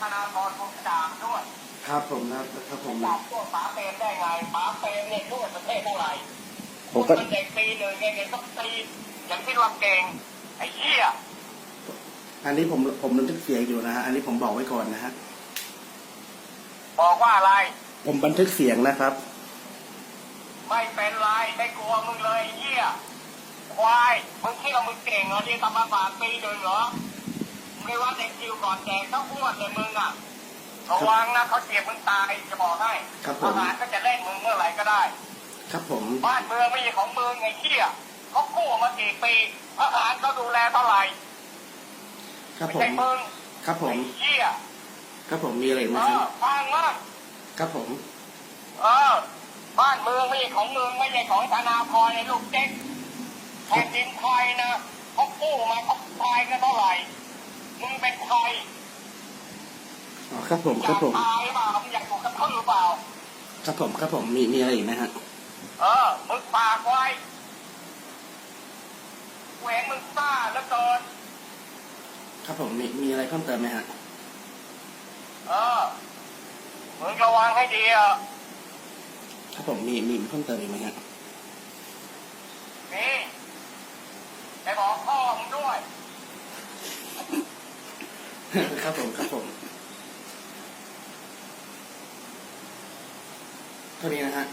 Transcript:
ธนาธรบุญจามด้วยครับผมครับครับผมจับพวกป๋าเปรมได้ไงป๋าเปรมเนี่ยทั่วประเทศเท่าไหร่ผมก็เป็นเด็กปีหนึ่งเนี่ยเนี่ยต้องตีอย่างที่ว่าเก่งไอ้เหี้ยอันนี้ผมผมบันทึกเสียงอยู่นะฮะอันนี้ผมบอกไว้ก่อนนะฮะบอกว่าอะไร ผมบันทึกเสียงนะครับ ไม่เป็นไรไม่กลัวมึงเลยไอ้เหี้ยควายมึงคิดว่ามึงเก่งเหรอที่ทำมาฝากปีหนึ่งเหรอ ไม่ว่าเด็กคิวก่อนแจกเขาอ้วนเลยมึงอะระวังนะเขาเจ็บมึงตายจะบอกให้ครับผมทหารก็จะเล่นมึงเมื่อไหร่ก็ได้ ครับผมบ้านเมืองไม่ใช่ของมึงไอ้เหี้ยเขากู้มากี่ปีทหารเขาดูแลเท่าไหร่ครับไม่ผมใช่มึงครับผมไอ้เหี้ยครับผมมีอะไรอีกไหมเอครัอบฟังมากครับผม เออ บ้านเมืองไม่ใช่ของมึงไม่ใช่ของธนาพรในลูกเจ๊กแผ่นดินไทยนะเขากู้มาเขาตายกันเท่าไหร่ มึงเป็นใครอ๋อครับผมอครัยาบกผมตายเปล่ามึงอยากถูกกระทืบหรือเปล่า ครับผมครับผมมีมีอะไรอีกไหมฮะเออมึงฝากไว้แหวนมึงซ่าแล้วเกินครับผมมีมีอะไรเพิ่มเติมไหมฮะเออมึงระวังให้ดีอะครับผมมีมีเพิ่มเติมอีกไหมฮะนี่ไปบอกพ่อมึงด้วย ครับผมครับผม เท่านี้นะฮะ